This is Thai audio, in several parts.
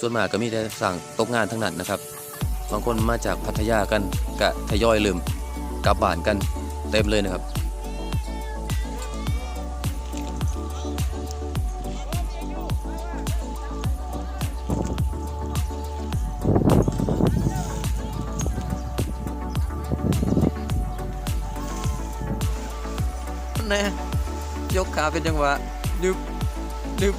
ส่วนมากก็มีแต่สั่งตกงานทั้งนั้นนะครับ บางคนมาจากพัทยากันกะทยอยลืมกลับบ้านกันเต็มเลยนะครับ แน่ยกขาเป็นจังหวะดึบดึบ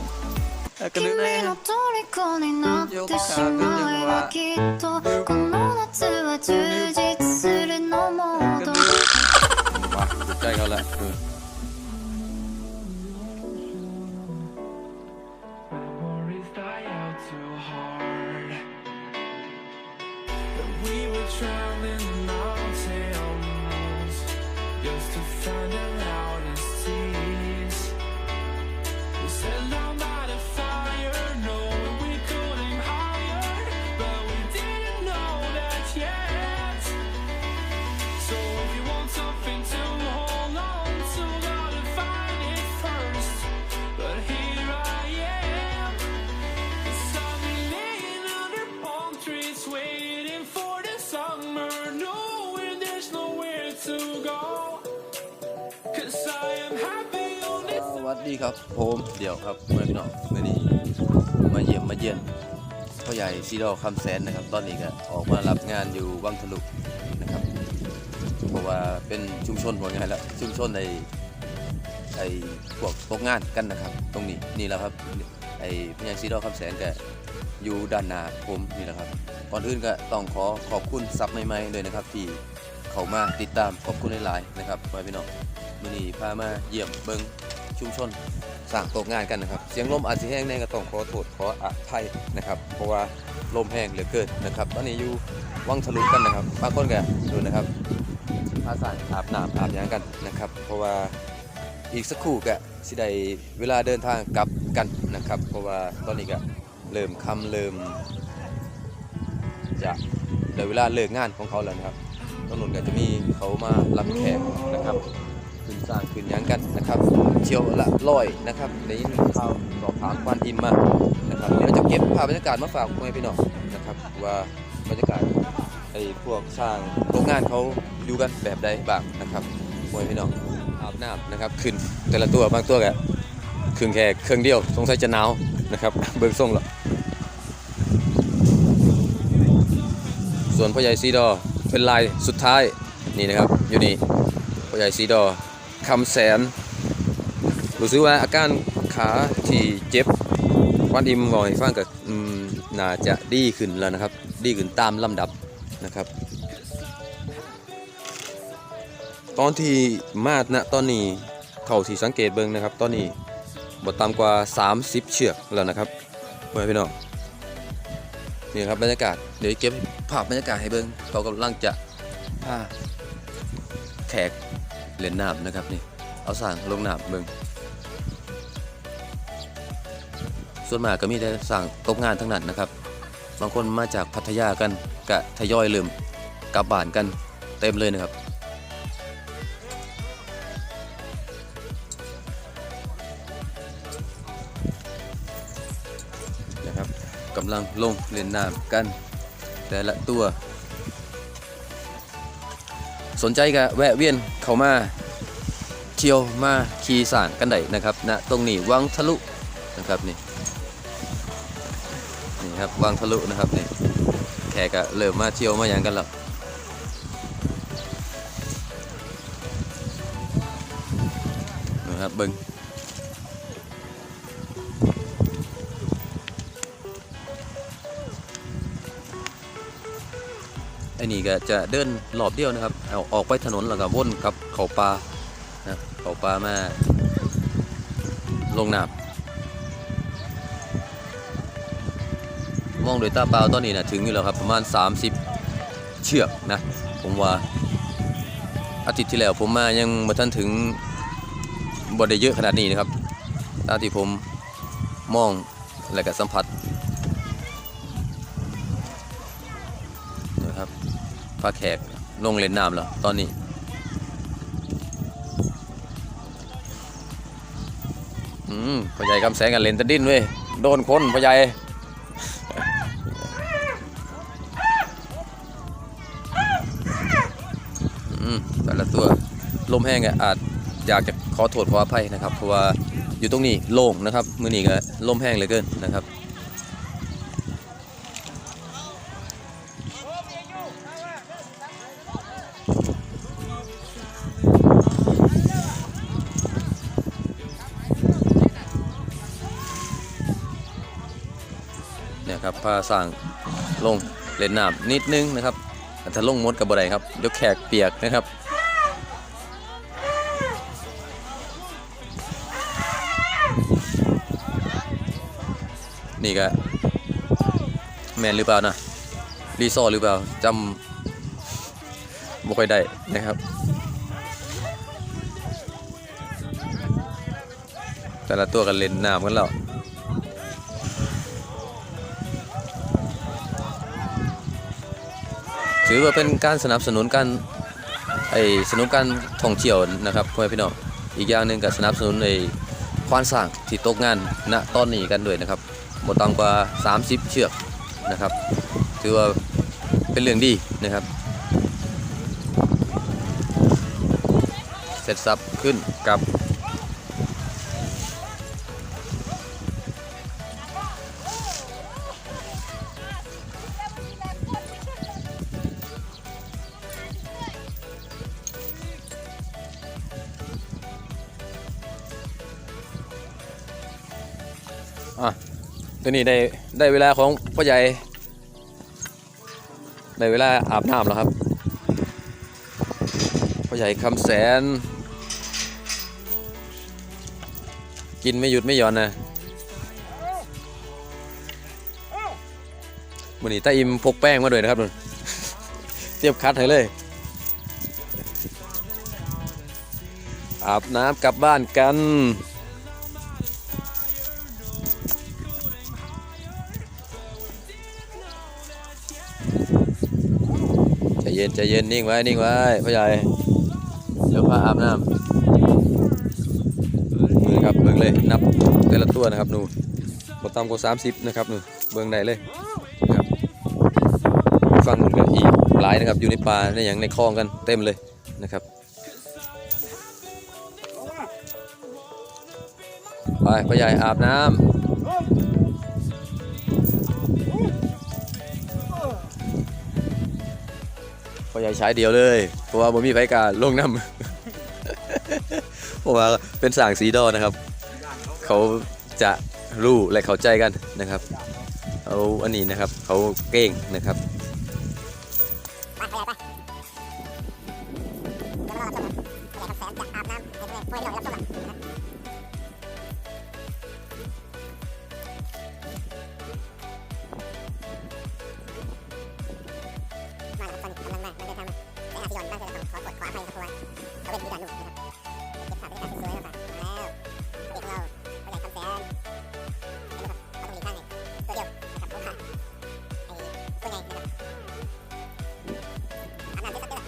君の虜になってしまえばきっとこの夏は充実するのもどうだ ดีครับผมเดี๋ยวครับเมื่อพี่น้องเมื่อนี้มาเยี่ยมมาเยี่ยนพ่อใหญ่ซีดอคำแสนนะครับ ตอนนี้ก็ออกมารับงานอยู่วังทะลุนะครับเพราะว่าเป็นชุมชนหัวงานแล้วชุมชนในไอ้พวกตกงานกันนะครับ ตรงนี้นี่แหละครับไอ้พ่อใหญ่ซีดอคำแสนก็อยู่ด้านหน้าผมนี่แหละครับก่อนอื่นก็ต้องขอขอบคุณซับใหม่ๆเลยนะครับที่เขามาติดตามขอบคุณหลายๆนะครับพ่อพี่น้องมื่อนี้พามาเยี่ยมเบิง ชุมชนสร้างตกงานกันนะครับ เสียงลมอาจจะแห้งแน่ก็ต้องขอโทษขออภัยนะครับ เพราะว่าลมแห้งเหลือเกินนะครับ ตอนนี้อยู่วังทะลุกันนะครับบางคนก็ดูนะครับพาสายอาบน้ำอาบยังกันนะครับ เพราะว่าอีกสักครู่ก็สิได้เวลาเดินทางกลับกันนะครับ เพราะว่าตอนนี้ก็เริ่มค่ำเริ่มจะได้เวลาเลิกงานของเขาแล้วนะครับตรงนู้นก็จะมีเขามารับแขกนะครับ ขึ้นสร้างขึ้นยังกันนะครับเชียวละร้อยนะครับในยินข่าวสอบถามควานอิมมานะครับเดี๋ยวจะเก็บภาพบรรยากาศมาฝากคุณพี่น้องนะครับว่าบรรยากาศไอ้พวกสร้างโรงงานเขาอยู่กันแบบใดบ้างนะครับคุณพี่น้องอาบน้ำนะครับขึ้นแต่ละตัวบางตัวแกเครื่องแค่เครื่องเดียวสงสัยจะหนาวนะครับเบิ่งส่งแล้วส่วนพ่อใหญ่ซีดอเป็นลายสุดท้ายนี่นะครับอยู่นี่พ่อใหญ่สีดอ คำแสนรู้สึกว่าอาการขาที่เจ็บวันอิมบอกให้ฟังก็อืมน่าจะดีขึ้นแล้วนะครับ ดีขึ้นตามลำดับนะครับ ตอนที่มาดณตอนนี้เท่าที่สังเกตเบิ่งนะครับ ตอนนี้บ่ต่ำกว่า 30 เชือกแล้วนะครับเพื่อนพี่น้องนี่ครับบรรยากาศเดี๋ยวเก็บภาพบรรยากาศให้เบิ่งเขากำลังจะพาแขก เล่นน้ำนะครับนี่ เอาสั่งลงน้ำเบิ่งส่วนมากก็มีแต่สั่งตกงานทั้งนั้นนะครับ บางคนมาจากพัทยากันกะทยอยลืมกลับบ้านกันเต็มเลยนะครับนะครับกำลังลงเล่นน้ำกัน แต่ละตัว สนใจก็แวะเวียนเข้ามาเที่ยวมาขี่สางกันได้นะครับณตรงนี้วังทะลุนะครับนี่นี่ครับวังทะลุนะครับนี่แขกก็เริ่มมาเที่ยวมาอย่างกันแล้วนะครับเบิ้ง นี่ก็จะเดินรอบเดียวนะครับเอาออกไปถนนแล้วก็วนกับเขาป่านะเขาป่ามาลงน้ำมองโดยตาเปล่าตอนนี้นะถึงอยู่แล้วครับประมาณ 30 เชือกนะ ผมว่าอาทิตย์ที่แล้วผมมายังมาทันถึงบ่ได้เยอะขนาดนี้นะครับตามที่ผมมองและก็สัมผัส พาแขกลงเล่นน้ำแล้วตอนนี้ อืมพ่อใหญ่กำแสงกันเล่นตะดิ้นเว้ย โดนคนพ่อใหญ่อืมแต่ละตัวลมแห้งอะอาจอยากจะขอโทษขออภัยนะครับ เพราะว่าอยู่ตรงนี้โล่งนะครับ มือนี้ก็ลมแห้งเหลือเกินนะครับ นี่ยครับพาสั่งลงเล่นน้ำนิดนึงนะครับถ้าลงมดกับบ่ได้ครับเดี๋ยวแขกเปียกนะครับนี่ก็แมนหรือเปล่านะรีซอร์หรือเปล่าจำบ่ค่อยได้นะครับ แต่ละตัวกันเล่นน้ำกันแล้ว ถือว่าเป็นการสนับสนุนการไอ้สนุนการท่องเที่ยวนะครับพ่อพี่น้องอีกอย่างหนึ่งก็สนับสนุนในควานสร้างที่ตกงานณตอนนี้กันด้วยนะครับบ่ต่ำกว่า 30 เชือกนะครับ ถือว่าเป็นเรื่องดีนะครับ เสร็จสับขึ้นกับ ตัวนี้ได้ได้เวลาของพ่อใหญ่ ได้เวลาอาบน้ำแล้วครับพ่อใหญ่คำแสน กินไม่หยุดไม่หย่อนนะวันนี้ตาอิมพกแป้งมาด้วยนะครับนุ่นเตรียมคัดให้เลย อาบน้ำกลับบ้านกัน ใจเย็นใจเย็นนิ่งไว้นิ่งไว้พ่อใหญ่เดี๋ยวพาอาบน้ำมือครับเบิ่งเลยนับแต่ละตัวนะครับหนูบต่ำกว่าสามสิบนะครับหนูเบิ่งได้เลยนะครับฟังก็อีกหลายนะครับอยู่ในป่าในอย่างในคลองกันเต็มเลยนะครับไปพ่อใหญ่อาบน้ำ พ่อใหญ่ใช้เดียวเลย เพราะว่าบ่มีไฟการลงน้ำ เพราะว่าเป็นสางสีดอนะครับ เขาจะรู้และเข้าใจกันนะครับ เอาอันนี้นะครับ เขาเก่งนะครับ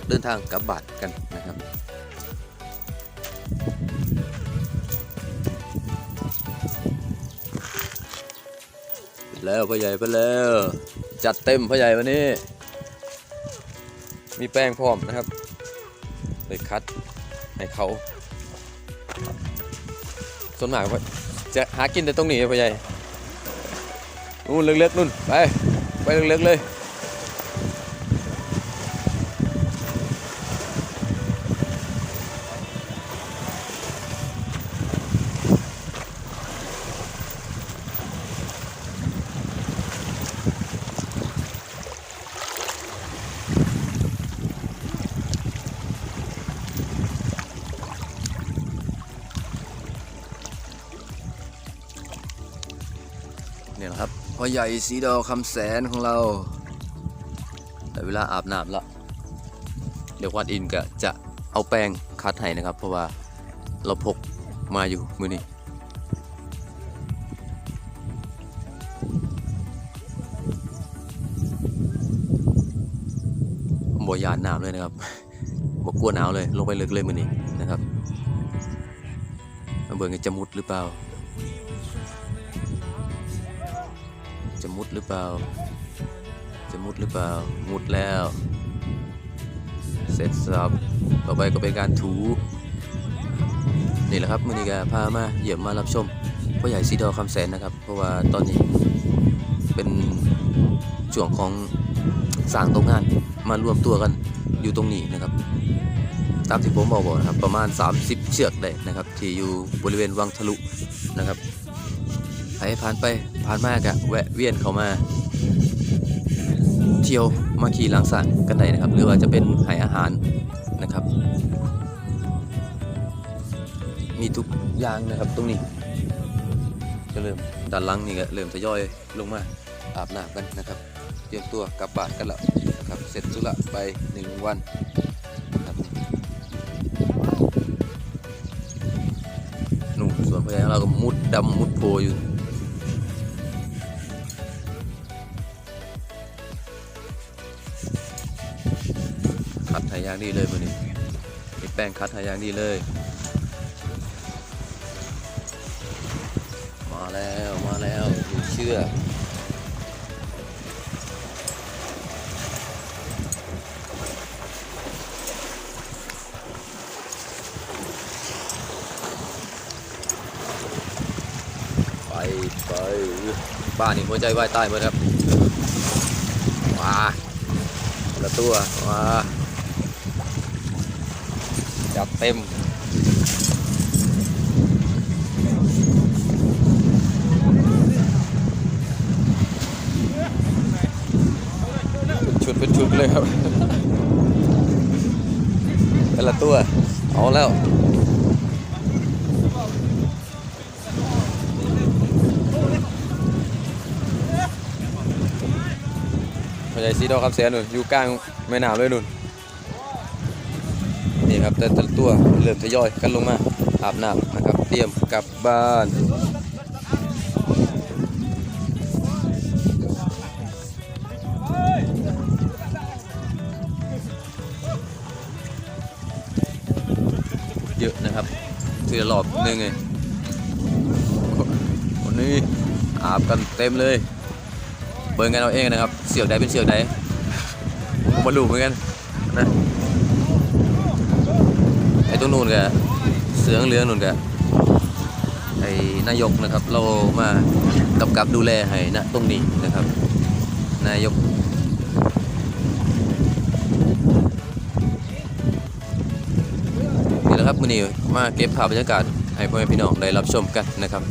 เดินทางกลับบ้านกันนะครับแล้วพ่อใหญ่ไปแล้ว จัดเต็มพ่อใหญ่วันนี้ มีแป้งพร้อมนะครับไปคัดให้เขา ส่วนมากว่าจะหากินแต่ตรงนี้พ่อใหญ่นู่นเล็กๆนู่นไปไปเล็กๆเลย ใหญ่สีดอคำแสนของเรา แต่เวลาอาบน้ำละเดี๋ยววันอินก็จะเอาแป้งคัดให้นะครับ เพราะว่าเราพกมาอยู่มือนี้บ่ยานน้ำเลยนะครับบ่กลัวหนาวเลย ลงไปลึกเลยมือนี้นะครับเบิ่งจะมุดหรือเปล่า จะมุดหรือเปล่า จะมุดหรือเปล่า มุดแล้ว เสร็จสับต่อไปก็เป็นการถู นี่แหละครับมือนี้ก็พามาเยี่ยมมารับชมพ่อใหญ่ซีดอคำแสนนะครับ เพราะว่าตอนนี้เป็นช่วงของสางโรงงานมารวมตัวกันอยู่ตรงนี้นะครับ ตามที่ผมบอกนะครับ ประมาณ 30 เชือกได้นะครับ ที่อยู่บริเวณวังทะลุนะครับ ใครผ่านไปผ่านมากะแวะเวียนเขามา เที่ยวมาขี่หลังสร้างกันได้นะครับ หรือว่าจะเป็นให้อาหารนะครับ มีทุกอย่างนะครับตรงนี้ก็เริ่มด้านลังนี่ก็เริ่มทยอยลงมาอาบน้ำกันนะครับเตรียมตัวกลับบ้านกันแล้วนะครับเสร็จธุระไปหนึ่งวันครับหนุ่มส่วนพยาเราก็มุดดำมุดโพอยู่างดีเลยมือนี้มีแป้งคัดหายางดีเลย มาแล้วมาแล้วเชื่อไปไปบ้านนี่หัวใจวายใต้หมดครับมาละตัวมา จัดเต็มชุดเป็นชุดเลยครับแต่ละตัว เอาแล้วพญายซีดอกคำแสนนุ่นอยู่กลางแม่น้ำเลยนุ่น นี่ครับ แต่แต่ตัวเริ่มทยอยกันลงมาอาบน้ำนะครับ เตรียมกลับบ้านเยอะนะครับทีละรอบหนึงไงวันนี้อาบกันเต็มเลย เบิ่งกันเอาเองนะครับ เสือกใดเป็นเสือกใดผมมาลูเหมือนกันนะ ตรงนู้นกับเสืองเหลืองนู่นกับไอ้นายกนะครับ เรามากำกับดูแลให้นะตรงนี้นะครับ นายกนี่แหละครับมือนี้มาเก็บภาพบรรยากาศให้พ่อแม่พี่น้องได้รับชมกันนะครับ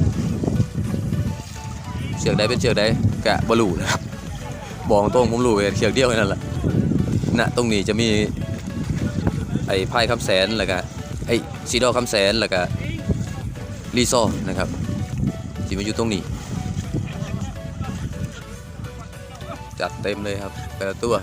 เชือกใดเป็นเชือกใดกะบลูนะครับบอกตรงผมรู้เชือกเดียวแค่นั้นแหละณตรงนี้จะมีไอ้ไพ่คำแสนแล้วก็ ไอ้ซีดอคำแสนแล้วก็รีซอร์นะครับที่มาอยู่ตรงนี้ จัดเต็มเลยครับแต่ละตัว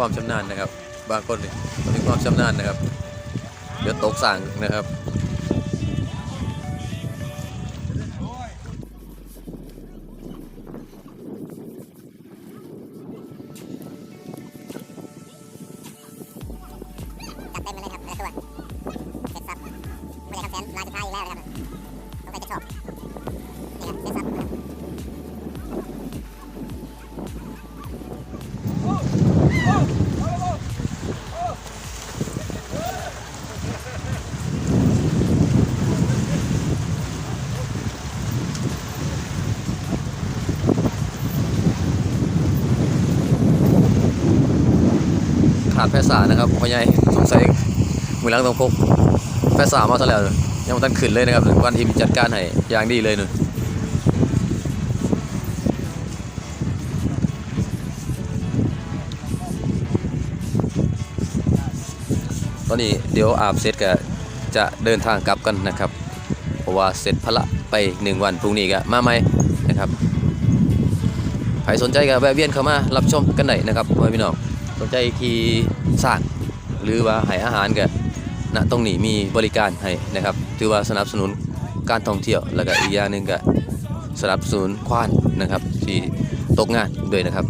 ความชำนาญนะครับ บางคนนี่มีความชำนาญนะครับ เดี๋ยวตกสั่งนะครับ ขาดแพทย์สานะครับพ่อใหญ่สงสัยมือล้างต้องพกแพทย์สามาเท่าไหร่ยังไม่ทันขึ้นเลยนะครับวันทีมจัดการให้อย่างดีเลยหนึ่งตอนนี้เดี๋ยวอาบเสร็จก็จะเดินทางกลับกันนะครับ เพราะว่าเสร็จพละไปหนึ่งวันพรุ่งนี้ก็มาใหม่นะครับใครสนใจก็แวะเวียนเข้ามารับชมกันได้นะครับพ่อแม่พี่น้อง สนใจขี่สร้างหรือว่าให้อาหารกันณตรงนี้มีบริการให้นะครับ ถือว่าสนับสนุนการท่องเที่ยวแล้วก็อีกอย่างหนึ่งก็สนับสนุนควานนะครับที่ตกงานด้วยนะครับ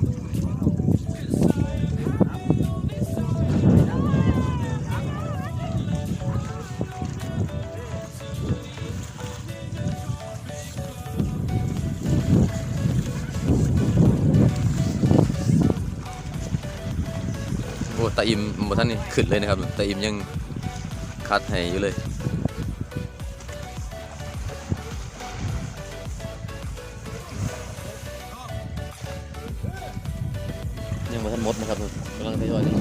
ตาอิมหมดท่านนี่ขึ้นเลยนะครับตาอิมยังคัดให้อยู่เลยยังหมดท่านมดนะครับกำลังทยอยกัน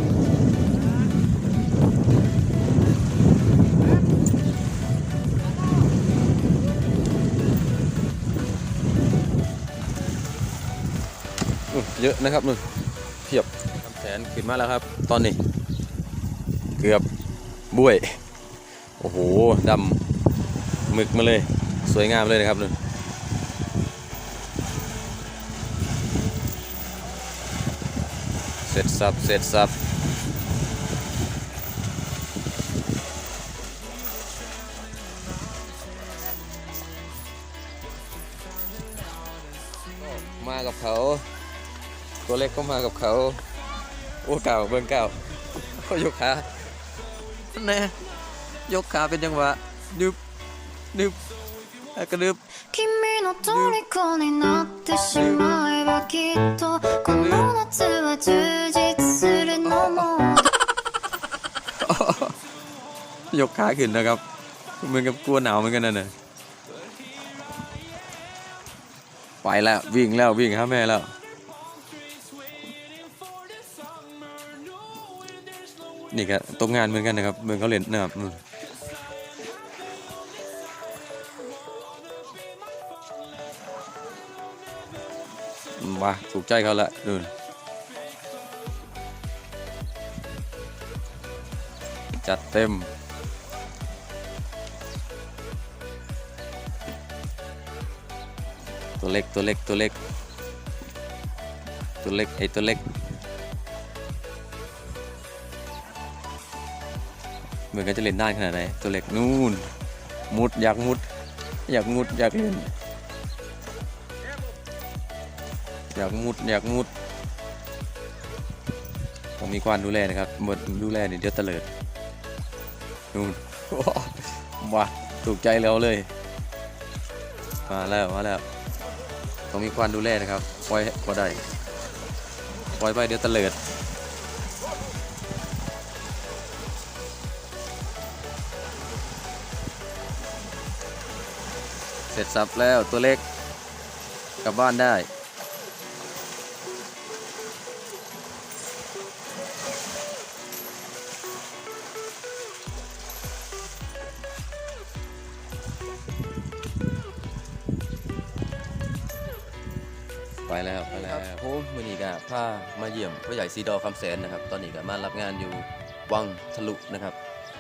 อุ๊ยเยอะนะครับนู่นเพียบทำแสนขึ้นมาแล้วครับ ตอนนี้ เกือบบุ้ยโอ้โหดำหมึกมาเลย สวยงามเลยนะครับนุ่เสร็จสับเสร็จสับมากับเขา ตัวเล็กก็มากับเขา อ้เก่าเบิ่งเก่าเขายกขาแน่ยกขาเป็นจังหวะนึบนึบแล้วก็นึบ 君の虜になってしまえばきっとこの夏は充実するのも ยกขาขึ้นนะครับเหมือนกับกลัวหนาวเหมือนกันนะเนี่ยไปแล้ววิ่งแล้ววิ่งหาแม่แล้ว นี่ครับตกงานเหมือนกันนะครับเมืองเขาเล่นนะครับนู่นว้าถูกใจเขาละนู่นจัดเต็มตัวเล็กตัวเล็กตัวเล็กตัวเล็กไอตัวเล็ก เหมือนกันจะเล่นได้ขนาดไหนตัวเล็กนู่นมุดอยากมุด อยากมุดอยากเล่นอยากมุดอยากมุดต้องมีความดูแลนะครับหมดดูแลเนี่ยเดี๋ยวเตลิดนู่นว้าถูกใจเราเลย มาแล้วมาแล้วต้องมีความดูแลนะครับปล่อยก็ได้ปล่อยไปเดี๋ยวเตลิด ร็จสับแล้วตัวเล็กกลับบ้านได้ไปแล้วไปแล้วโอ้มื่อนี้ก็พามาเยี่ยมพ่อใหญ่ซีดอคำแสนนะครับ ตอนนี้ก็มารับงานอยู่วังทะลุนะครับ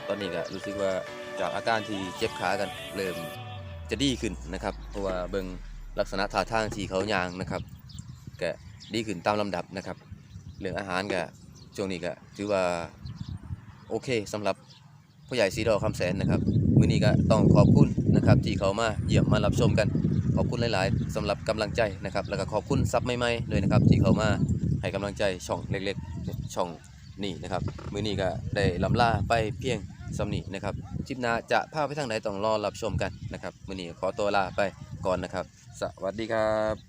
ตอนนี้ก็รู้สึกว่าจากอาการที่เจ็บขากันเริ่ม จะดีขึ้นนะครับ เพราะว่าเบิงลักษณะท่าทางที่เขายางนะครับก็ดีขึ้นตามลำดับนะครับ เรื่องอาหารก็ช่วงนี้ก็ถือว่าโอเคสำหรับผู้ใหญ่ซีดอคำแสนนะครับมื้อนี้ก็ต้องขอบคุณนะครับที่เขามาเยี่ยมมารับชมกัน ขอบคุณหลาย ๆสำหรับกำลังใจนะครับ แล้วก็ขอบคุณซับใหม่ ๆ ด้วยนะครับ ที่เขามาให้กำลังใจช่องเล็ก ๆ ช่องนี่นะครับมื้อนี้ก็ได้ลำลาไปเพียง สำนีนะครับชิปนาจะพาไปทางไหนต้องรอรับชมกันนะครับมื้อนี้ขอตัวลาไปก่อนนะครับ สวัสดีครับ